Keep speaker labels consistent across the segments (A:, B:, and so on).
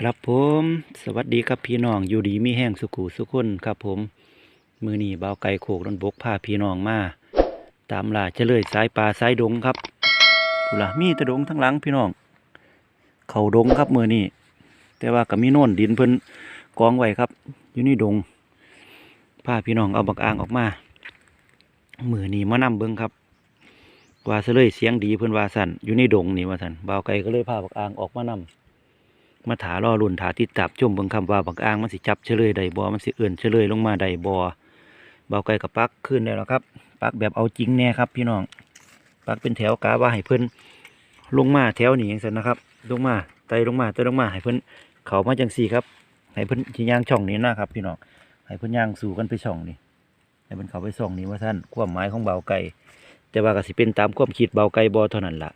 A: ครับผมสวัสดีครับพี่น้องอยู่ดีมีแห้งสุขุสุขคนครับผม มือนี้เบาวไก่โขกรนบกพาพี่น้องมา ตามล่าเฉลยสายป่าสายดงครับผู้ละมีตะดงทั้งหลังพี่น้อง เขาดงครับมือนีแต่ว่าก็มีโน่นดินเพิ่นกองไว้ครับ อยู่นี่ดงพาพี่น้องเอาบักอ่างออกมา มือนีมานำเบิ่งครับ ว่าเฉลยเสียงดีเพิ่นว่าสั่นอยู่ในดงนี่ว่าสั่นเบาวไก่ก็เลยพาบักอ่างออกมานำ มาถารอรุ่นถาติดตับชมเบิ่งคำว่าบักอ่างมันสิจับเฉลยใดบ่มันสิเอื่นเฉลยลงมาใดบ่เบาไกลกับปักขึ้นได้แล้วครับ ปักแบบเอาจริงแน่ครับ พี่น้อง ปักเป็นแถวกาว่าให้เพิ่นลงมาแถวนี้จังซั่นนะครับ ลงมาไต่ลงมาไต่ลงมาให้เพิ่นเขามาจังซี่ครับให้เพิ่นสิย่างช่องนี้นะครับ พี่น้องให้เพิ่นย่างสู่กันไปช่องนี้ให้เพิ่นเขาไปช่องนี้ว่าท่านความหมายของเบาไก่แต่ว่าก็สิเป็นตามความคิดเบาไก่บ่เท่านั้นล่ะ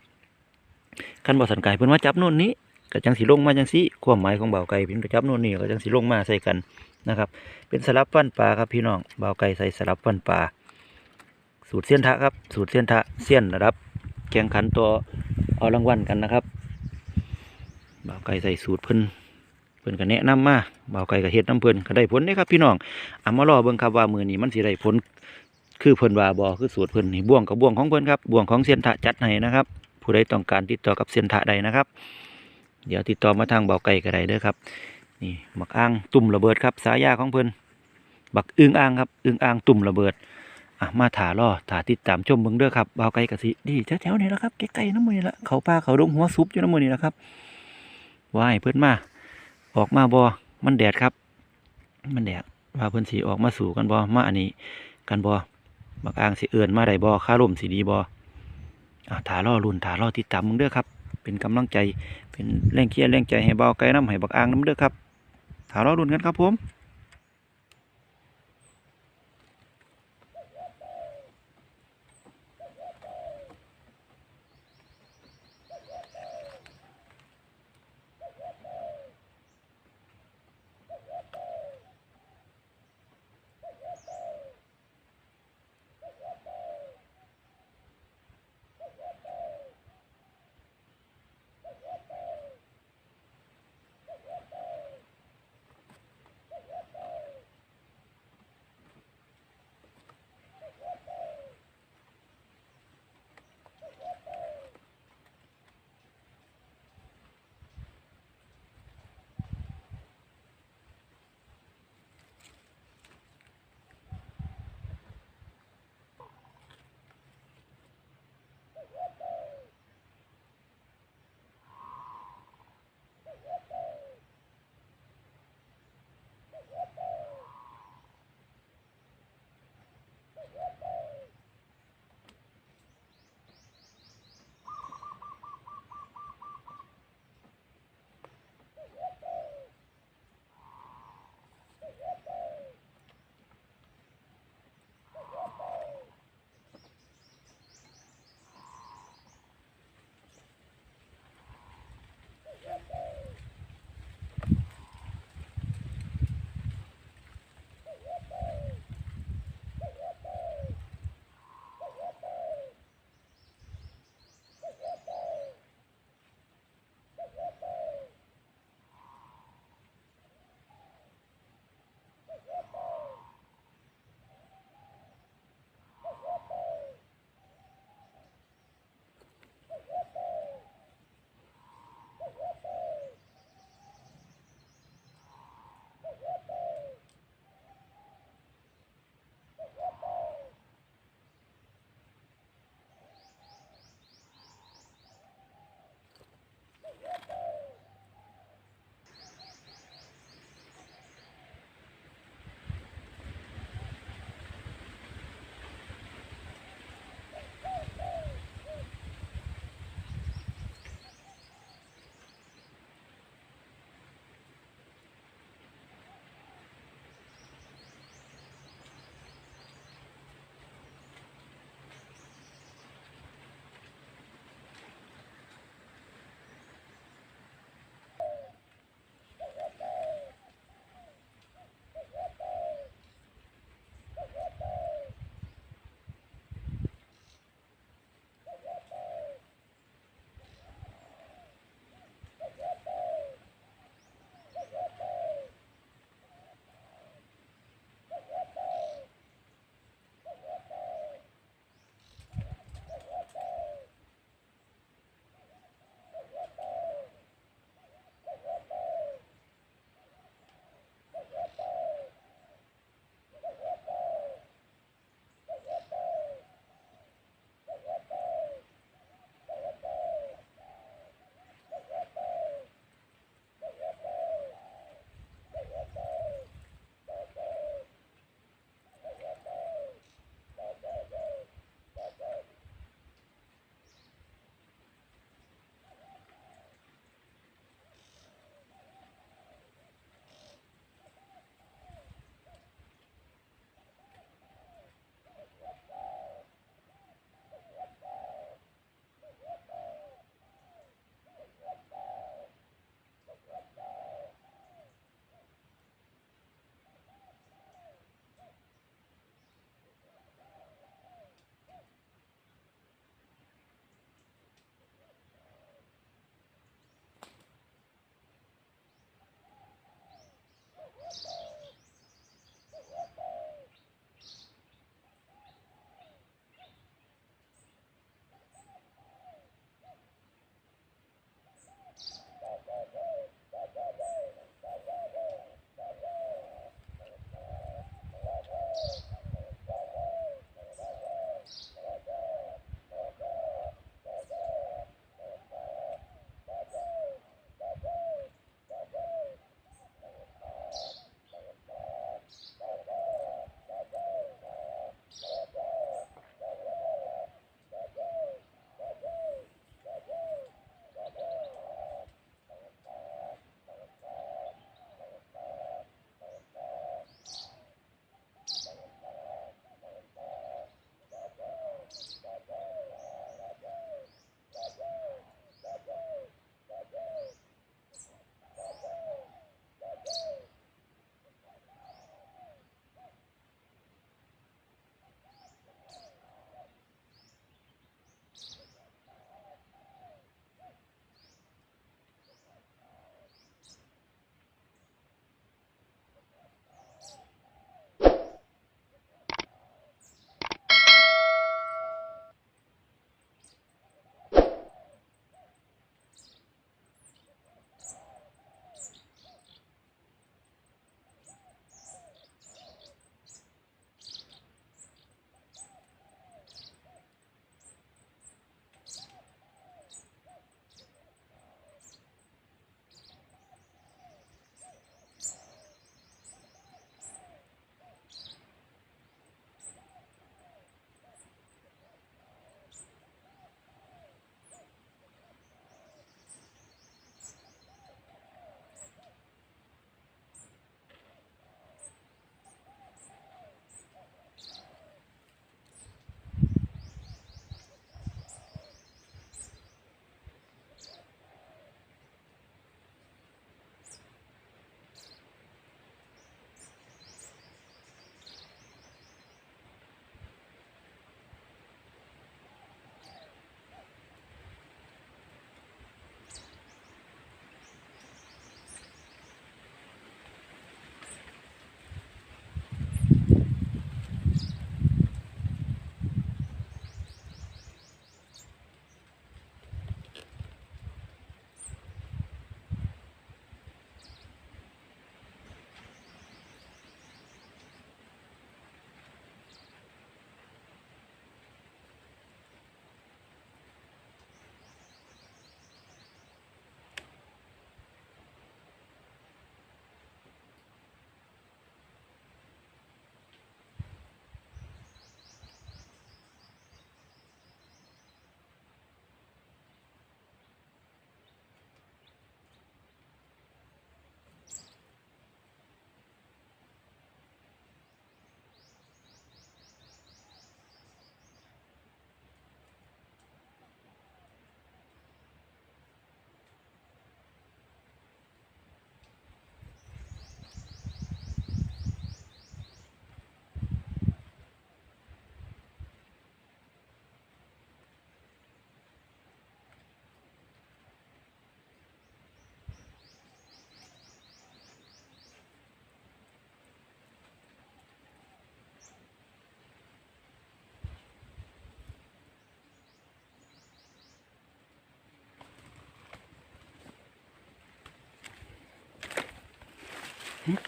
A: คันบ่สันไก่เพิ่นว่าจับโน่นนี้ ก็จังสีลงมาจังสีความหมายของเบาไก่เป็นประจับโน่นนี่ก็จังสีลงมาใส่กันนะครับ เป็นสลับฟันปลาครับพี่น้องเบาไก่ใส่สลับฟันปลาสูตรเสี้ยนทะครับ สูตรเสี้ยนทะเสี้ยนระดับแข่งขันตัวเอารางวัลกันนะครับเบาไก่ใส่สูตรเพิ่นเพิ่นก็แนะนำมาเบาไก่ก็เฮ็ดน้ำเพิ่นก็ได้ผลนี่ครับ พี่น้องเอามารอเบิ่งครับว่ามือนี้มันสิได้ผลคือเพิ่นว่าบ่คือสูตรเพิ่นนี่บ่วงกับบ่วงของเพิ่นครับบ่วงของเสี้ยนทะจัดให้นะครับ ผู้ใดต้องการติดต่อกับเสี้ยนทะใดนะครับ เดี๋ยวติดต่อมาทางเบาไก่ก็ไดเด้อครับ นี่บักอ่างตุ่มระเบิดครับ สายาของเพิ่นบักอึ้งอ่างครับอึ้งอ่างตุ่มระเบิดอะมาถาล่อถาติดตามชมเบิ่งเด้อครับเบาไก่กะสิดีแถวๆนี่แหละครับใกล้ๆน้ำมือนี่ละเขาป้าเขาดงหัวซุปอยู่น้ำมือนี่แหละครับว่ายเพิ่นมาออกมาบ่มันแดดครับ มันแดดว่าเพิ่นสิออกมาสู่กันบ่มาอันนี้กันบ่บักอ่างสิเอื่นมาได้บ่ค่าลมสิดีบ่อะถาล่อรุ่นถาล่อติดตามมึงเด้อครับ เป็นกำลังใจ เป็นแรงเคียร์แรงใจให้เบาไก่น้ำให้บักอ่างน้ำเด้อครับถารอรุนกันครับผม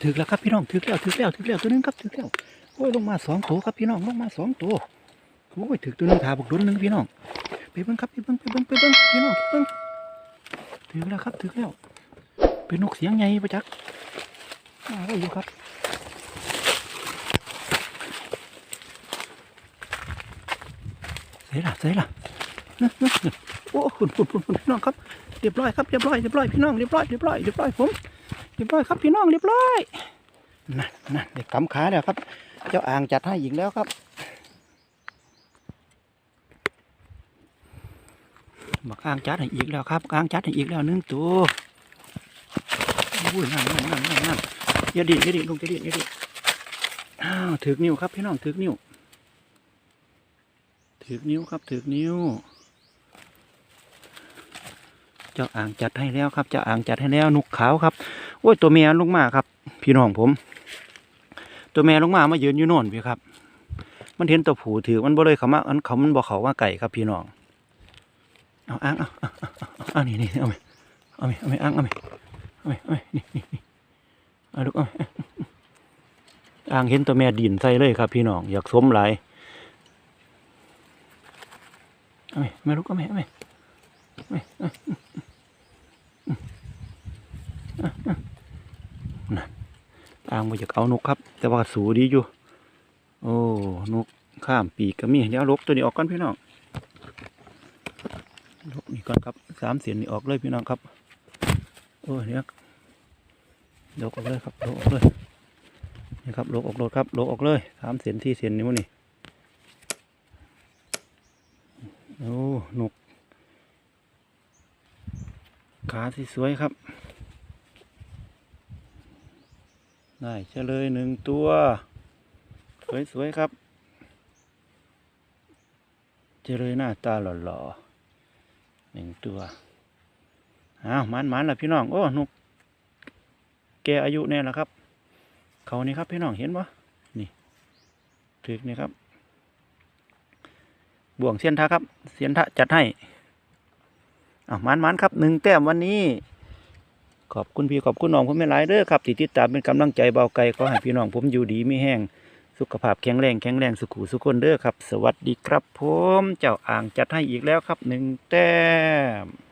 A: ถึกแล้วครับพี่น้องถึกแล้วถึกแล้วถึกแล้วตัวนึงครับถึกแล้วโอ้ยลงมาสองตัวครับพี่น้องลงมาสองตัวโอ้ยถึกตัวนึงถาบกตัวนึงพี่น้องไปเบิ้งครับไปเบิ้งไปเบิ้งไปเบิ้งพี่น้องเบิ้งถึกแล้วครับถึกแล้ว เป็นนกเสียงใหญ่ประจักษ์มาไว้อยู่ครับเสร็จละเสร็จละโอ้คุณคุณคุณคุณพี่น้องครับเรียบร้อยครับเรียบร้อยเรียบร้อยพี่น้องเรียบร้อยเรียบร้อยเรียบร้อยผม รียบร้อยครับพี่น้องเรียบร้อยนั่นนั่นเด็กกำขาแล้วครับ เจ้าอ่างจัดให้อีกแล้วครับบักอ่างจัดให้อีกแล้วครับอ่างจัดให้อีกแล้วหนึ่งตัวอุ้ยนั่นนั่นนั่นนั่นอย่าดิอย่าดิลงอย่าดิอย่าดิอ้าวถือนิ้วครับพี่น้องถือนิ้วถือนิ้วครับถือนิ้ว เจ้าอ่างจัดให้แล้วครับ เจ้าอ่างจัดให้แล้วนุกขาวครับ โอ้ยตัวแม่ลงมาครับ พี่น้องผม ตัวแม่ลงมามายืนอยู่โน่นพี่ครับ มันเห็นตัวผูถือมันบ่เลยเขามาอันเขามันบ่เขาว่าไก่ครับพี่น้องเอาอ่างเอาเอาเอาเอาเอานี่นี่เอาไหเอาไหเอาไหอ่างเอาไหเอาไหเอาไหนี่นี่นี่เอาลูกเอาอ่างเห็นตัวแม่ดินใส่เลยครับ พี่น้องอยากสมหลายเอาไหมไหมลูกเอาไหมเอาไหเอาไห อาไหมอ่างมาจากเอานกครับ แต่ว่าสูดีอยู่ โอ้นกข้ามปีกก็มีเดี๋ยวลบตัวนี้ออกก่อนพี่น้องลบนี่ก่อนครับสามเสียนนี่ออกเลยพี่น้องครับโอ้เนี่ยลกออกเลยครับลกออกเลยนี่ครับลกออกเลยครับลกออกเลยสามเสียนที่เสียนนิ้วนี่โอ้นกขาสสวยครับ ได้เฉลยหนึ่งตัว สวย ๆ ครับ เฉลยหน้าตาหล่อๆหนึ่งตัวอ้าวมันมันๆละพี่น้อง โอ้นกแกอายุแน่ละครับ เขานี่ครับพี่น้องเห็นปะนี่ถึกนี่ครับ บ่วงเสียนทะครับ เสียนทะจัดให้อ้าวมันมันๆครับหนึ่งแต้มวันนี้ ขอบคุณพี่ขอบคุณน้องผมไม่หลายเด้อครับที่ติดตามเป็นกำลังใจเบาไกลขอให้พี่น้องผมอยู่ดีไม่แห้งสุขภาพแข็งแรงแข็งแรงสุขุสุขคนเด้อครับ สวัสดีครับผมเจ้าอ่างจัดให้อีกแล้วครับหนึ่งแต้ม